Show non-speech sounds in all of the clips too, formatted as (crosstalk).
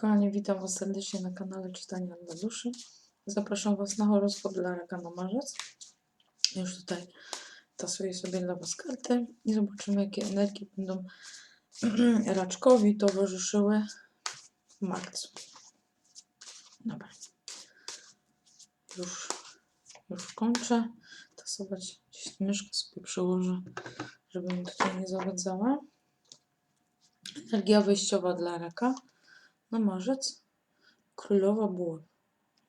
Kochani, witam Was serdecznie na kanale Czytania dla Duszy. Zapraszam Was na horoskop dla raka na marzec. Już tutaj tasuję sobie dla Was karty i zobaczymy, jakie energii będą (clears throat) raczkowi towarzyszyły w marcu. Dobra. Już, już kończę tasować. Gdzieś myszkę sobie przyłożę, żeby mi tutaj nie zawadzała. Energia wyjściowa dla raka na marzec. Królowa buław.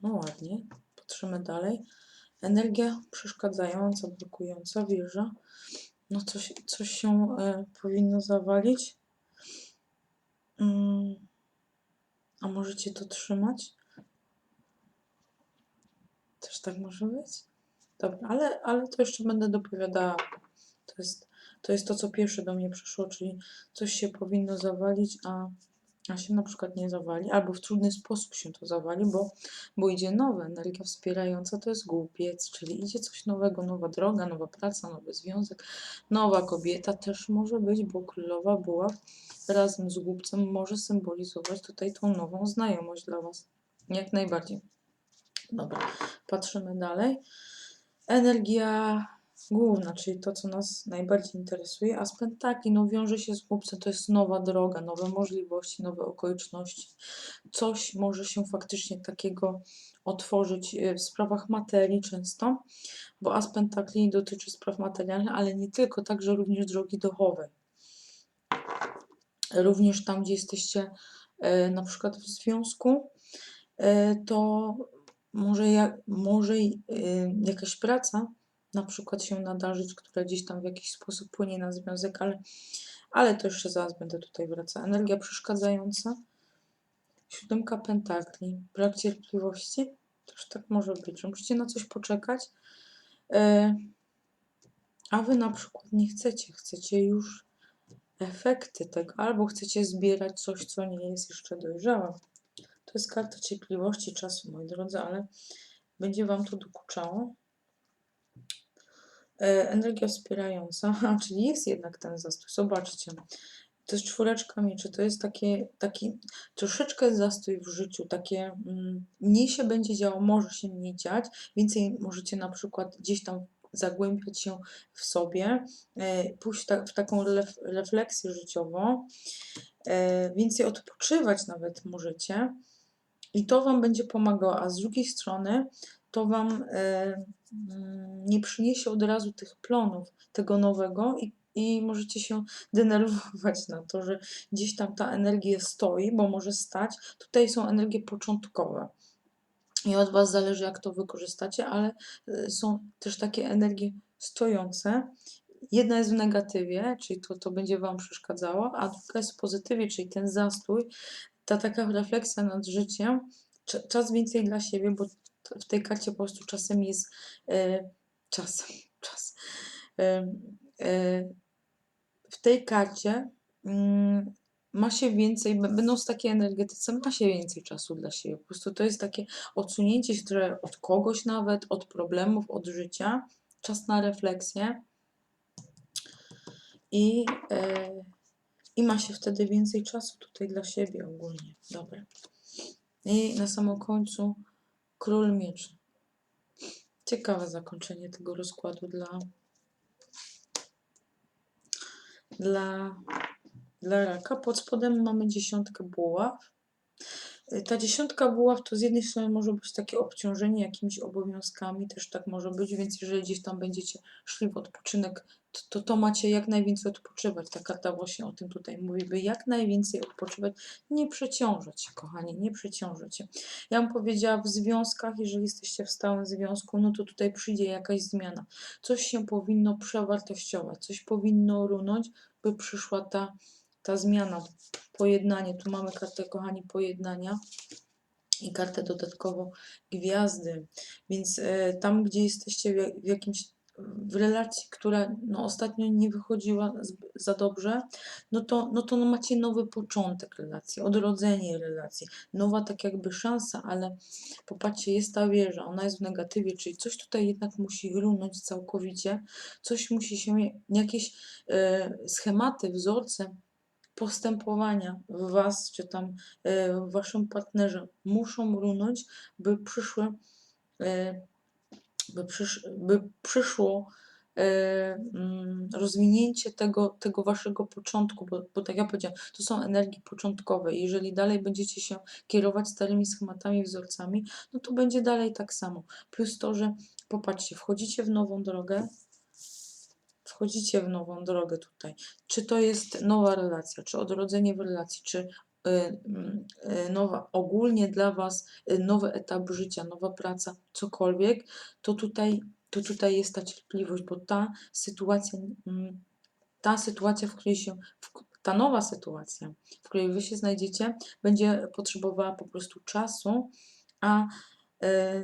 No ładnie. Patrzymy dalej. Energia przeszkadzająca, blokująca wieża. No coś, coś się e, powinno zawalić. Mm. A możecie to trzymać? Też tak może być? Dobra, ale, ale to jeszcze będę dopowiadała. To jest, to jest to, co pierwsze do mnie przyszło, czyli coś się powinno zawalić, a, a się na przykład nie zawali, albo w trudny sposób się to zawali, bo, bo idzie nowa energia wspierająca, to jest głupiec, czyli idzie coś nowego, nowa droga, nowa praca, nowy związek, nowa kobieta też może być, bo królowa była razem z głupcem, może symbolizować tutaj tą nową znajomość dla Was. Jak najbardziej. Dobra, patrzymy dalej. Energia główna, czyli to, co nas najbardziej interesuje, a z pentakli no, wiąże się z głupcem, to jest nowa droga, nowe możliwości, nowe okoliczności. Coś może się faktycznie takiego otworzyć e, w sprawach materii często, bo as pentakli dotyczy spraw materialnych, ale nie tylko, także również drogi duchowej. Również tam, gdzie jesteście e, na przykład w związku, e, to może, ja, może jakaś praca na przykład się nadarzyć, która gdzieś tam w jakiś sposób płynie na związek, ale, ale to jeszcze zaraz będę tutaj wracała. Energia przeszkadzająca, siódemka pentakli, brak cierpliwości, też tak może być, że musicie na coś poczekać, e, a wy na przykład nie chcecie, chcecie już efekty tego, albo chcecie zbierać coś, co nie jest jeszcze dojrzałe. To jest karta cierpliwości czasu, moi drodzy, ale będzie Wam to dokuczało. E, energia wspierająca, (laughs) czyli jest jednak ten zastój. Zobaczcie, to jest czwóreczka mieczy, to jest takie, taki troszeczkę zastój w życiu, takie mm, mniej się będzie działo, może się mniej dziać, więcej możecie na przykład gdzieś tam zagłębiać się w sobie, e, pójść w taką ref, refleksję życiową, e, więcej odpoczywać nawet możecie. I to Wam będzie pomagało, a z drugiej strony to Wam e, mm, nie przyniesie od razu tych plonów, tego nowego i, i możecie się (laughs) denerwować na to, że gdzieś tam ta energia stoi, bo może stać. Tutaj są energie początkowe. I od Was zależy, jak to wykorzystacie, ale e, są też takie energie stojące. Jedna jest w negatywie, czyli to, to będzie Wam przeszkadzało, a druga jest w pozytywie, czyli ten zastój, ta taka refleksja nad życiem, cz- czas więcej dla siebie, bo w tej karcie po prostu czasem jest e, czasem, (laughs) czas. W tej karcie ma się więcej, będąc takiej energetyce, ma się więcej czasu dla siebie. Po prostu to jest takie odsunięcie się od kogoś nawet, od problemów, od życia, czas na refleksję i, e, i ma się wtedy więcej czasu tutaj dla siebie ogólnie. Dobra. I na samym końcu król mieczy. Ciekawe zakończenie tego rozkładu dla dla, dla raka. Pod spodem mamy dziesiątkę buław. Ta dziesiątka buław to z jednej strony może być takie obciążenie jakimiś obowiązkami, też tak może być, więc jeżeli gdzieś tam będziecie szli w odpoczynek, to, to, to macie jak najwięcej odpoczywać. Ta karta właśnie o tym tutaj mówi, by jak najwięcej odpoczywać, nie przeciążać się, kochani, nie przeciążać się. Ja bym powiedziała w związkach, jeżeli jesteście w stałym związku, no to tutaj przyjdzie jakaś zmiana. Coś się powinno przewartościować, coś powinno runąć, by przyszła ta, ta zmiana, pojednanie. Tu mamy kartę, kochani, pojednania i kartę dodatkowo gwiazdy. Więc e, tam, gdzie jesteście w, w jakimś w relacji, która no, ostatnio nie wychodziła za dobrze, no to, no to macie nowy początek relacji, odrodzenie relacji, nowa tak jakby szansa, ale popatrzcie, jest ta wieża, ona jest w negatywie, czyli coś tutaj jednak musi runąć całkowicie, coś musi się, jakieś e, schematy, wzorce postępowania w Was, czy tam e, w Waszym partnerze muszą runąć, by przyszły, e, by, przysz, by przyszło e, mm, rozwinięcie tego, tego Waszego początku, bo, bo tak jak powiedziałam, to są energii początkowe. Jeżeli dalej będziecie się kierować starymi schematami, wzorcami, no to będzie dalej tak samo. Plus to, że popatrzcie, wchodzicie w nową drogę, wchodzicie w nową drogę tutaj. Czy to jest nowa relacja, czy odrodzenie w relacji, czy y, mm, y, nowa, ogólnie dla Was y, nowy etap życia, nowa praca, cokolwiek, to tutaj, to tutaj jest ta cierpliwość, bo ta sytuacja, mm, ta sytuacja, w której się, ta nowa sytuacja, w której Wy się znajdziecie, będzie potrzebowała po prostu czasu, a, y,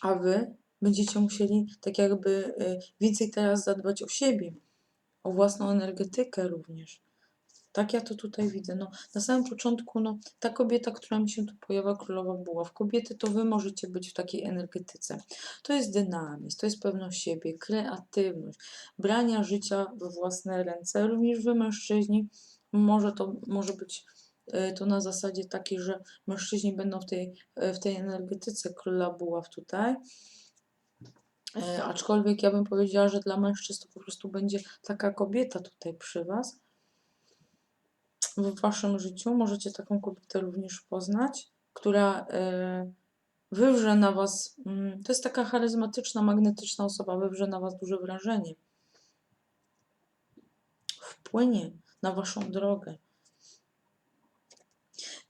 a Wy będziecie musieli tak jakby y, więcej teraz zadbać o siebie, o własną energetykę również. Tak ja to tutaj widzę. No, na samym początku, no, ta kobieta, która mi się tu pojawia, królowa buław, kobiety to wy możecie być w takiej energetyce. To jest dynamizm, to jest pewność siebie, kreatywność, brania życia we własne ręce. Również wy mężczyźni, może to może być y, to na zasadzie takiej, że mężczyźni będą w tej, y, w tej energetyce króla buław tutaj. E, aczkolwiek ja bym powiedziała, że dla mężczyzn to po prostu będzie taka kobieta tutaj przy Was. W Waszym życiu możecie taką kobietę również poznać, która e, wywrze na Was, mm, to jest taka charyzmatyczna, magnetyczna osoba, wywrze na Was duże wrażenie. Wpłynie na Waszą drogę.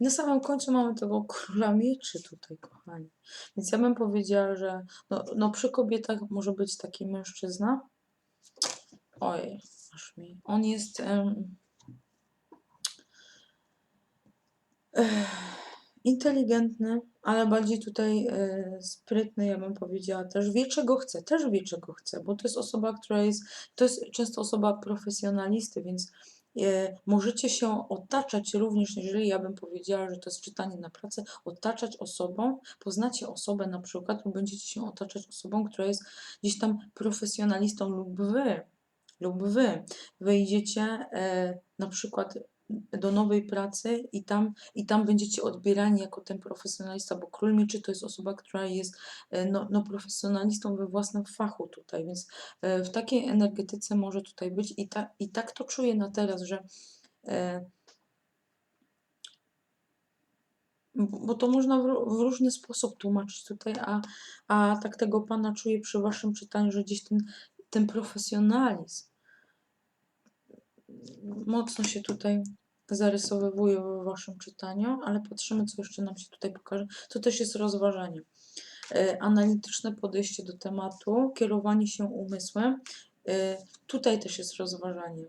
Na samym końcu mamy tego króla mieczy tutaj, kochani. Więc ja bym powiedziała, że no, no przy kobietach może być taki mężczyzna. Oj, aż mi. On jest. Um, inteligentny, ale bardziej tutaj e, sprytny, ja bym powiedziała też. Wie, czego chce, też wie, czego chce, bo to jest osoba, która jest. To jest często osoba profesjonalisty, więc możecie się otaczać również, jeżeli ja bym powiedziała, że to jest czytanie na pracę, otaczać osobą, poznacie osobę na przykład, lub będziecie się otaczać osobą, która jest gdzieś tam profesjonalistą lub wy, lub wy. Wejdziecie e, na przykład do nowej pracy i tam, i tam będziecie odbierani jako ten profesjonalista, bo król mieczy to jest osoba, która jest e, no, no profesjonalistą we własnym fachu tutaj, więc e, w takiej energetyce może tutaj być i, ta, i tak to czuję na teraz, że e, bo to można w, różny sposób tłumaczyć tutaj, a, a tak tego pana czuję przy waszym czytaniu, że gdzieś ten, ten profesjonalizm mocno się tutaj zarysowywuje w waszym czytaniu, ale patrzymy, co jeszcze nam się tutaj pokaże. To też jest rozważanie. E, analityczne podejście do tematu, kierowanie się umysłem. E, tutaj też jest rozważanie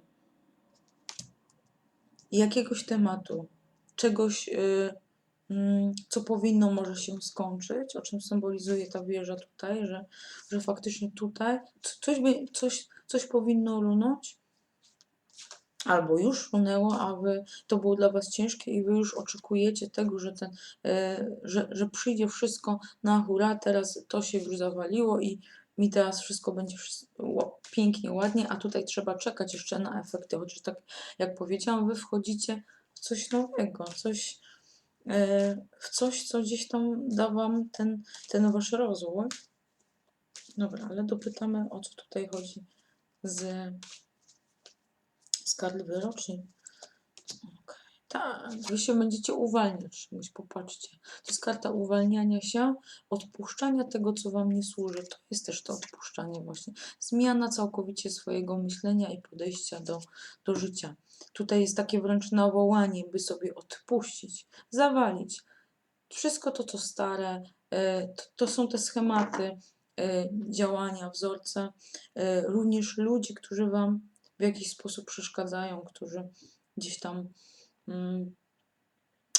jakiegoś tematu, czegoś, e, mm, co powinno może się skończyć, o czym symbolizuje ta wieża tutaj, że, że faktycznie tutaj coś, coś, coś powinno runąć, albo już runęło, a wy, to było dla was ciężkie i wy już oczekujecie tego, że, ten, e, że, że przyjdzie wszystko na hura, teraz to się już zawaliło i mi teraz wszystko będzie pięknie, ładnie, a tutaj trzeba czekać jeszcze na efekty, chociaż tak jak powiedziałam, wy wchodzicie w coś nowego, coś, e, w coś, co gdzieś tam da wam ten, ten wasz rozwój. Dobra, ale dopytamy o co tutaj chodzi z z kart wyroczni. Tak, wy się będziecie uwalniać czegoś, popatrzcie. To jest karta uwalniania się, odpuszczania tego, co wam nie służy. To jest też to odpuszczanie właśnie. Zmiana całkowicie swojego myślenia i podejścia do, do życia. Tutaj jest takie wręcz nawołanie, by sobie odpuścić, zawalić. Wszystko to, co stare, e, to, to są te schematy e, działania, wzorce, e, również ludzi, którzy wam w jakiś sposób przeszkadzają, którzy gdzieś tam mm,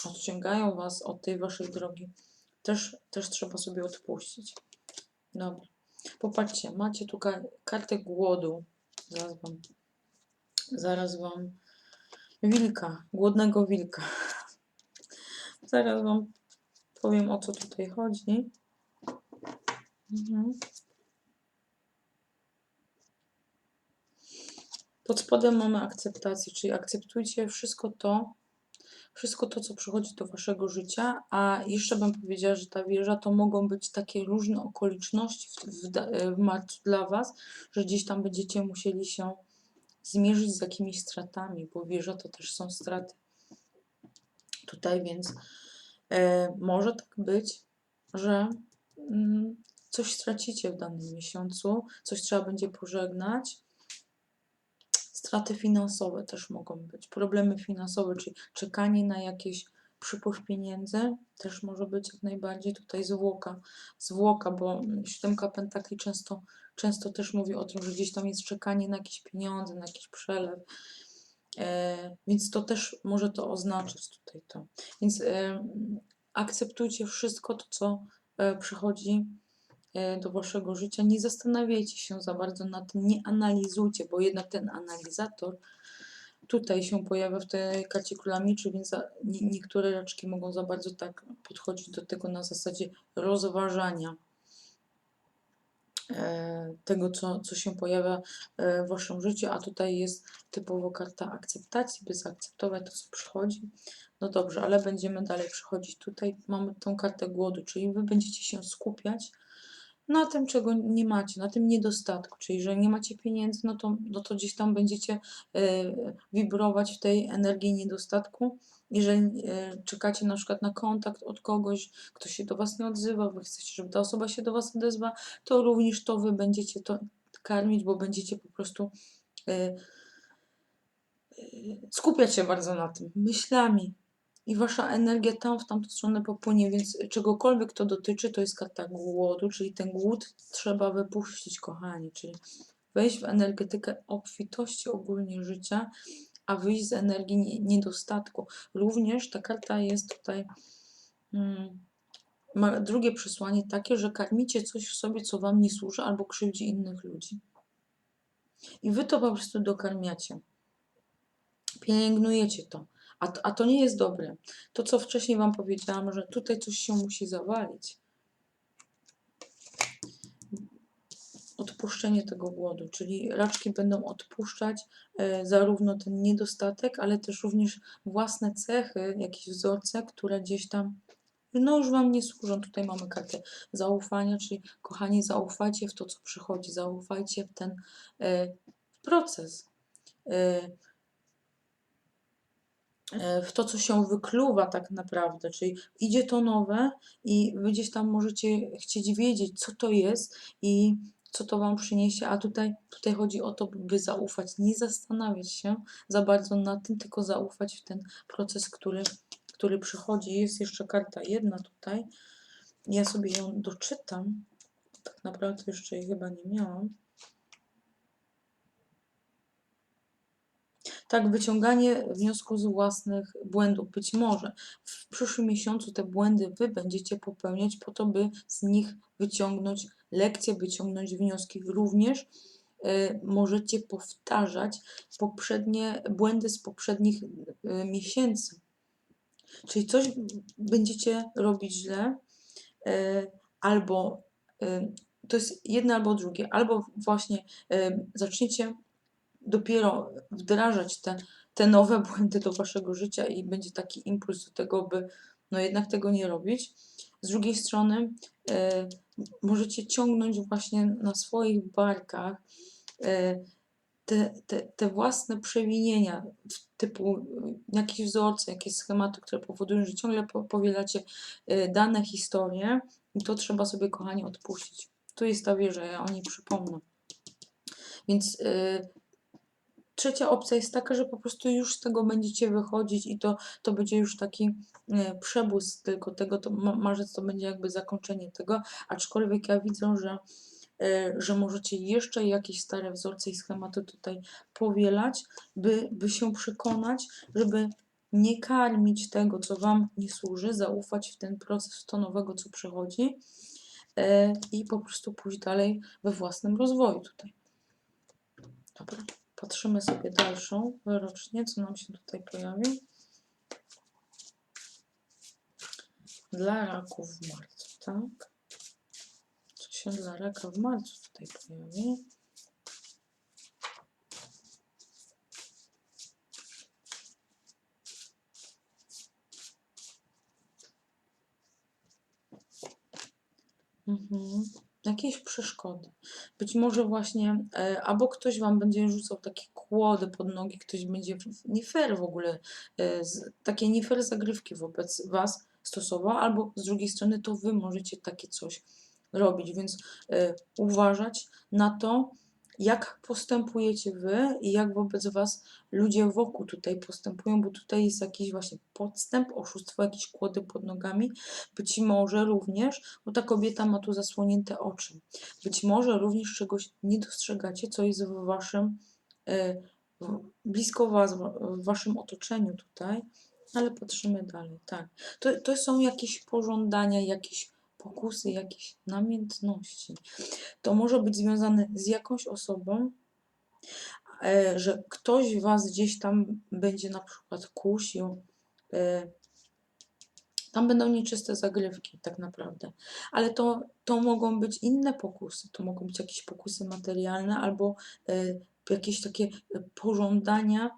odciągają Was od tej Waszej drogi, też, też trzeba sobie odpuścić. Dobra. Popatrzcie, macie tu kartę głodu. Zaraz Wam, zaraz wam wilka, głodnego wilka. (laughs) Zaraz Wam powiem o co tutaj chodzi. Mhm. Pod spodem mamy akceptację, czyli akceptujcie wszystko to, wszystko to, co przychodzi do waszego życia, a jeszcze bym powiedziała, że ta wieża to mogą być takie różne okoliczności w, w, da- w marcu dla was, że gdzieś tam będziecie musieli się zmierzyć z jakimiś stratami, bo wieża to też są straty. Tutaj więc e, może tak być, że mm, coś stracicie w danym miesiącu, coś trzeba będzie pożegnać. Straty finansowe też mogą być, problemy finansowe, czyli czekanie na jakieś przypływ pieniędzy też może być jak najbardziej tutaj zwłoka, zwłoka, bo siódemka pentakli często, często też mówi o tym, że gdzieś tam jest czekanie na jakieś pieniądze, na jakiś przelew, e, więc to też może to oznaczać tutaj to. Więc e, akceptujcie wszystko to, co e, przychodzi do waszego życia. Nie zastanawiajcie się za bardzo nad tym, nie analizujcie, bo jednak ten analizator tutaj się pojawia w tej karcie królamiczy, więc za, nie, niektóre raczki mogą za bardzo tak podchodzić do tego na zasadzie rozważania e, tego, co, co się pojawia e, w waszym życiu, a tutaj jest typowo karta akceptacji, by zaakceptować to, co przychodzi. No dobrze, ale będziemy dalej przechodzić. Tutaj mamy tą kartę głodu, czyli wy będziecie się skupiać na tym, czego nie macie, na tym niedostatku, czyli że nie macie pieniędzy, no to, no to gdzieś tam będziecie e, wibrować w tej energii niedostatku. Jeżeli e, czekacie na przykład na kontakt od kogoś, ktoś się do Was nie odzywa, Wy chcecie, żeby ta osoba się do Was odezwa, to również to Wy będziecie to karmić, bo będziecie po prostu e, skupiać się bardzo na tym, myślami, i wasza energia tam w tamtą stronę popłynie, więc czegokolwiek to dotyczy, to jest karta głodu, czyli ten głód trzeba wypuścić, kochani, czyli wejść w energetykę obfitości ogólnie życia, a wyjść z energii nie- niedostatku. Również ta karta jest tutaj, mm, ma drugie przesłanie takie, że karmicie coś w sobie, co wam nie służy albo krzywdzi innych ludzi. I wy to po prostu dokarmiacie. Pielęgnujecie to. A, to- a to nie jest dobre. To, co wcześniej Wam powiedziałam, że tutaj coś się musi zawalić. Odpuszczenie tego głodu, czyli raczki będą odpuszczać e, zarówno ten niedostatek, ale też również własne cechy, jakieś wzorce, które gdzieś tam no już Wam nie służą. Tutaj mamy kartę zaufania, czyli kochani, zaufajcie w to, co przychodzi, zaufajcie w ten e, proces. E, w to, co się wykluwa tak naprawdę, czyli idzie to nowe i wy gdzieś tam możecie chcieć wiedzieć, co to jest i co to wam przyniesie, a tutaj, tutaj chodzi o to, by zaufać, nie zastanawiać się za bardzo nad tym, tylko zaufać w ten proces, który, który przychodzi. Jest jeszcze karta jedna tutaj, ja sobie ją doczytam, tak naprawdę jeszcze jej chyba nie miałam. Tak, wyciąganie wniosków z własnych błędów. Być może w przyszłym miesiącu te błędy wy będziecie popełniać po to, by z nich wyciągnąć lekcje, wyciągnąć wnioski. Również y, możecie powtarzać poprzednie błędy z poprzednich y, miesięcy. Czyli coś będziecie robić źle, y, albo y, to jest jedno albo drugie, albo właśnie y, zaczniecie dopiero wdrażać te, te nowe (laughs) błędy do waszego życia i będzie taki impuls do tego, by no jednak tego nie robić. Z drugiej strony e, możecie ciągnąć właśnie na swoich barkach e, te, te, te własne przewinienia, typu e, jakieś wzorce, jakieś schematy, które powodują, że ciągle po- powielacie e, dane historie i to trzeba sobie, kochani, odpuścić. Tu jest ta wieża, ja o niej przypomnę. Więc e, trzecia opcja jest taka, że po prostu już z tego będziecie wychodzić i to, to będzie już taki e, przebłysk tylko tego, to ma- marzec to będzie jakby zakończenie tego, aczkolwiek ja widzę, że, e, że możecie jeszcze jakieś stare wzorce i schematy tutaj powielać, by, by się przekonać, żeby nie karmić tego, co Wam nie służy, zaufać w ten proces, w to nowego, co przychodzi e, i po prostu pójść dalej we własnym rozwoju tutaj. Dobra. Patrzymy sobie dalszą rocznię, co nam się tutaj pojawi. Dla raków w marcu, tak? Co się dla raka w marcu tutaj pojawi? Mhm. Jakieś przeszkody. Być może właśnie, e, albo ktoś wam będzie rzucał takie kłody pod nogi, ktoś będzie nie fair w ogóle, e, takie nie fair zagrywki wobec was stosował, albo z drugiej strony to wy możecie takie coś robić, więc e, uważać na to, jak postępujecie wy i jak wobec was ludzie wokół tutaj postępują, bo tutaj jest jakiś właśnie podstęp, oszustwo, jakieś kłody pod nogami, być może również, bo ta kobieta ma tu zasłonięte oczy. Być może również czegoś nie dostrzegacie, co jest w waszym, e, blisko was, w waszym otoczeniu tutaj, ale patrzymy dalej. Tak. To, to są jakieś pożądania, jakieś pokusy, jakieś namiętności. To może być związane z jakąś osobą, e, że ktoś was gdzieś tam będzie na przykład kusił. e, Tam będą nieczyste zagrywki, tak naprawdę. Ale to, to mogą być inne pokusy. To mogą być jakieś pokusy materialne albo e, jakieś takie pożądania,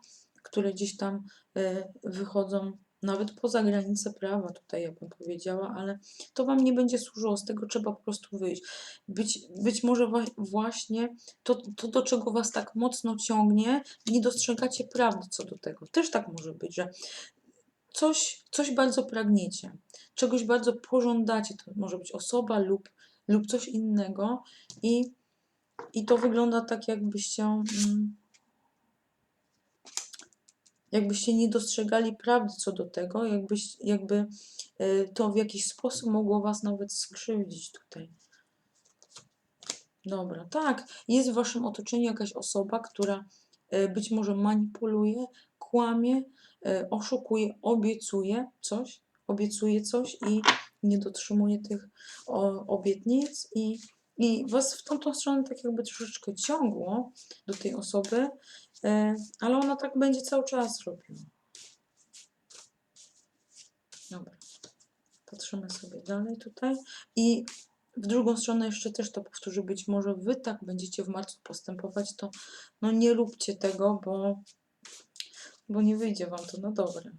które gdzieś tam wychodzą nawet poza granice prawa, tutaj ja bym powiedziała, ale to wam nie będzie służyło. Z tego trzeba po prostu wyjść. Być, być może właśnie to, to, do czego was tak mocno ciągnie, nie dostrzegacie prawdy co do tego. Też tak może być, że coś, coś bardzo pragniecie, czegoś bardzo pożądacie. To może być osoba lub, lub coś innego i, i to wygląda tak, jakbyście, mm, jakbyście nie dostrzegali prawdy co do tego, jakbyś, jakby y, to w jakiś sposób mogło was nawet skrzywdzić tutaj. Dobra, tak, jest w waszym otoczeniu jakaś osoba, która y, być może manipuluje, kłamie, y, oszukuje, obiecuje coś, obiecuje coś i nie dotrzymuje tych obietnic i, i was w tamtą stronę tak jakby troszeczkę ciągło do tej osoby, ale ona tak będzie cały czas robiła. Dobra, patrzymy sobie dalej tutaj i w drugą stronę jeszcze też to powtórzę, być może wy tak będziecie w marcu postępować, to no nie róbcie tego, bo, bo nie wyjdzie wam to na dobre.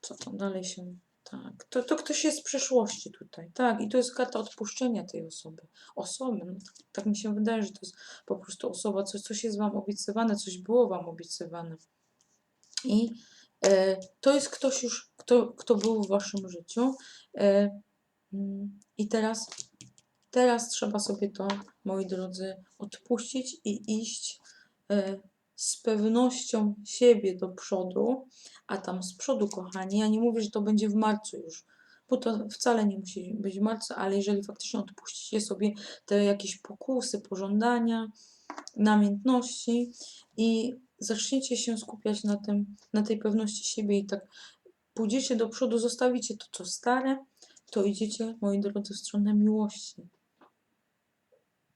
Co tam dalej się... Tak, to, to ktoś jest z przeszłości tutaj, tak, i to jest karta odpuszczenia tej osoby. Osoby, no, tak, mi się wydaje, że to jest po prostu osoba, coś, coś jest wam obiecywane, coś było wam obiecywane. I e, to jest ktoś już, kto, kto był w waszym życiu. E, mm, I teraz, teraz trzeba sobie to, moi drodzy, odpuścić i iść e, z pewnością siebie do przodu, a tam z przodu, kochani, ja nie mówię, że to będzie w marcu już, bo to wcale nie musi być w marcu, ale jeżeli faktycznie odpuścicie sobie te jakieś pokusy, pożądania, namiętności i zaczniecie się skupiać na tym, na tej pewności siebie i tak pójdziecie do przodu, zostawicie to, co stare, to idziecie, moi drodzy, w stronę miłości.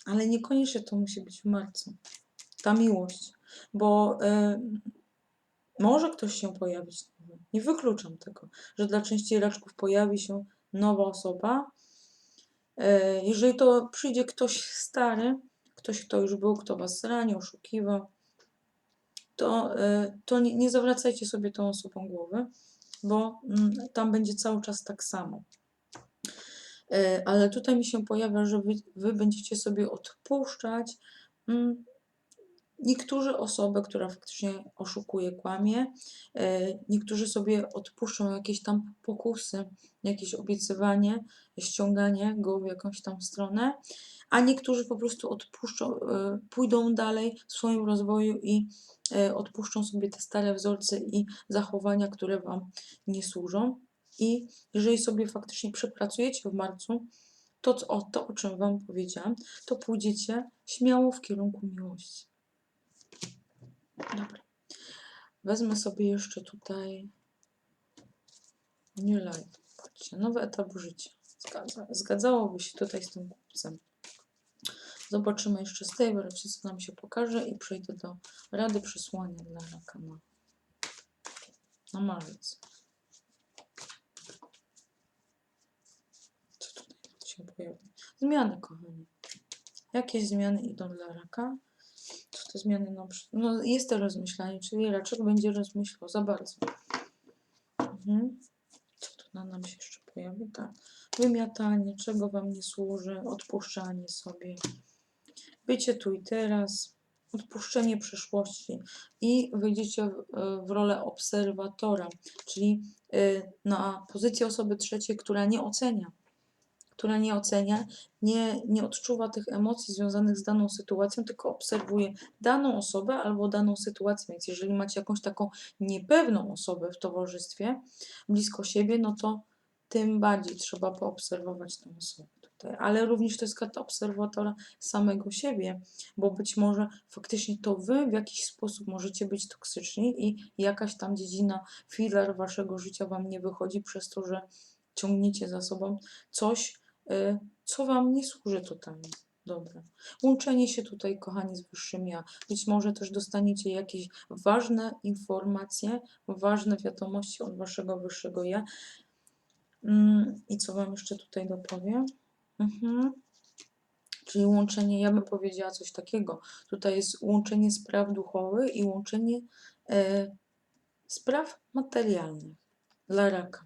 Ale niekoniecznie to musi być w marcu. Ta miłość. Bo y, może ktoś się pojawić. Nie wykluczam tego, że dla części raczków pojawi się nowa osoba. Y, jeżeli to przyjdzie ktoś stary, ktoś, kto już był, kto was zranił, oszukiwał, to, y, to nie, nie zawracajcie sobie tą osobą głowy, bo mm, tam będzie cały czas tak samo. Y, Ale tutaj mi się pojawia, że wy, wy będziecie sobie odpuszczać. Niektórzy osoby, która faktycznie oszukuje, kłamie, y, niektórzy sobie odpuszczą jakieś tam pokusy, jakieś obiecywanie, ściąganie go w jakąś tam stronę, a niektórzy po prostu odpuszczą, y, pójdą dalej w swoim rozwoju i y, odpuszczą sobie te stare wzorce i zachowania, które Wam nie służą. I jeżeli sobie faktycznie przepracujecie w marcu, to co- o to, o czym Wam powiedziałam, to pójdziecie śmiało w kierunku miłości. Dobra. Wezmę sobie jeszcze tutaj New Life. Patrzcie, nowy etap życia. Zgadza, zgadzałoby się tutaj z tym kupcem. Zobaczymy jeszcze wersji, co nam się pokaże i przejdę do rady przesłania dla raka na, na marzec. Co tutaj się pojawi? Zmiany, kochani. Jakie zmiany idą dla raka? Te zmiany przy... No jest to rozmyślanie, czyli raczek będzie rozmyślał za bardzo. Mhm. Co tutaj Ona nam się jeszcze pojawi, tak. Wymiatanie, czego Wam nie służy, odpuszczanie sobie. Bycie tu i teraz, odpuszczenie przeszłości i wyjdziecie w, w rolę obserwatora, czyli y, na pozycję osoby trzeciej, która nie ocenia, która nie ocenia, nie, nie odczuwa tych emocji związanych z daną sytuacją, tylko obserwuje daną osobę albo daną sytuację. Więc jeżeli macie jakąś taką niepewną osobę w towarzystwie, blisko siebie, no to tym bardziej trzeba poobserwować tę osobę tutaj. Ale również to jest karta obserwatora samego siebie, bo być może faktycznie to wy w jakiś sposób możecie być toksyczni i jakaś tam dziedzina, filar waszego życia wam nie wychodzi przez to, że ciągniecie za sobą coś, co wam nie służy totalnie. Dobra. Łączenie się tutaj, kochani, z wyższym ja. Być może też dostaniecie jakieś ważne informacje, ważne wiadomości od waszego wyższego ja. Mm, I co wam jeszcze tutaj dopowiem? Mhm. Czyli łączenie, ja bym powiedziała coś takiego. Tutaj jest łączenie spraw duchowych i łączenie e, spraw materialnych dla raka.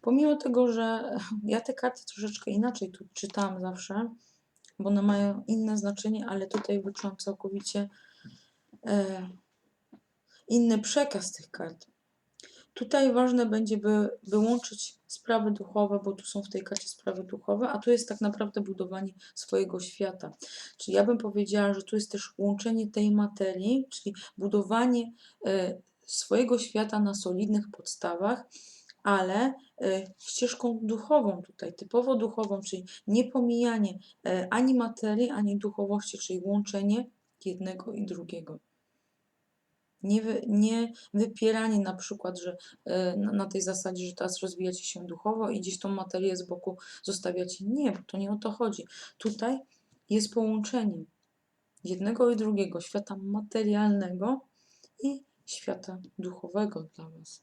Pomimo tego, że ja te karty troszeczkę inaczej tu czytam zawsze, bo one mają inne znaczenie, ale tutaj wyczułam całkowicie e, inny przekaz tych kart. Tutaj ważne będzie, by wyłączyć sprawy duchowe, bo tu są w tej karcie sprawy duchowe, a tu jest tak naprawdę budowanie swojego świata. Czyli ja bym powiedziała, że tu jest też łączenie tej materii, czyli budowanie e, swojego świata na solidnych podstawach, ale e, ścieżką duchową tutaj, typowo duchową, czyli nie pomijanie e, ani materii, ani duchowości, czyli łączenie jednego i drugiego. Nie, wy, nie wypieranie na przykład, że e, na, na tej zasadzie, że teraz rozwijacie się duchowo i gdzieś tą materię z boku zostawiacie. Nie, bo to nie o to chodzi. Tutaj jest połączenie jednego i drugiego, świata materialnego i świata duchowego dla Was.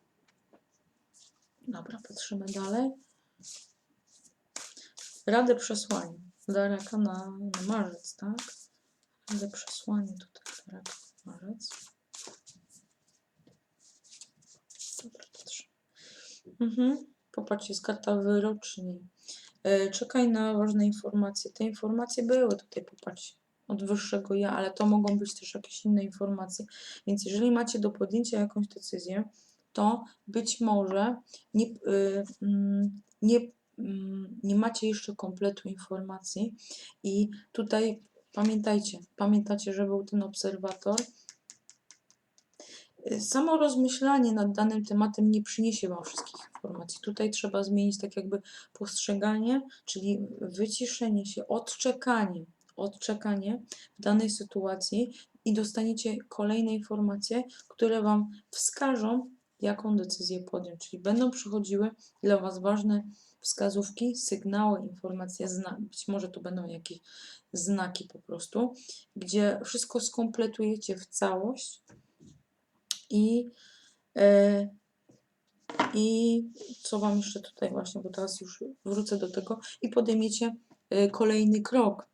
Dobra, patrzymy dalej. Radę przesłanie dla raka na, na marzec, tak? Radę przesłanie tutaj na marzec. Dobra, patrzymy. Mhm. Popatrzcie, jest karta wyroczni. E, czekaj na ważne informacje. Te informacje były tutaj, popatrzcie, od wyższego ja, ale to mogą być też jakieś inne informacje. Więc jeżeli macie do podjęcia jakąś decyzję, to być może nie, y, mm, nie, mm, nie macie jeszcze kompletu informacji i tutaj pamiętajcie, pamiętacie, że był ten obserwator. Y, Samo rozmyślanie nad danym tematem nie przyniesie Wam wszystkich informacji. Tutaj trzeba zmienić tak jakby postrzeganie, czyli wyciszenie się, odczekanie, odczekanie w danej sytuacji i dostaniecie kolejne informacje, które Wam wskażą, jaką decyzję podjąć. Czyli będą przychodziły dla Was ważne wskazówki, sygnały, informacje, zna być może to będą jakieś znaki po prostu, gdzie wszystko skompletujecie w całość i, e, i co Wam jeszcze tutaj właśnie, bo teraz już wrócę do tego i podejmiecie e, kolejny krok.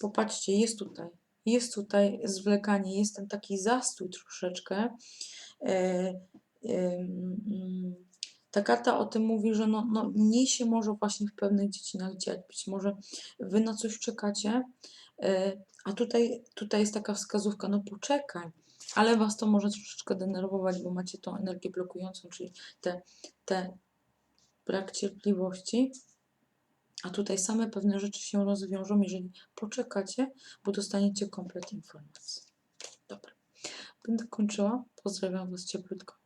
Popatrzcie, jest tutaj, jest tutaj zwlekanie, jest ten taki zastój troszeczkę. E, ta karta o tym mówi, że no, no mniej się może właśnie w pewnych dziedzinach dziać. Być może wy na coś czekacie, e, a tutaj, tutaj jest taka wskazówka, no poczekaj, ale was to może troszeczkę denerwować, bo macie tą energię blokującą, czyli te, te brak cierpliwości. A tutaj same pewne rzeczy się rozwiążą, jeżeli poczekacie, bo dostaniecie komplet informacji. Dobra. Będę kończyła. Pozdrawiam Was cieplutko.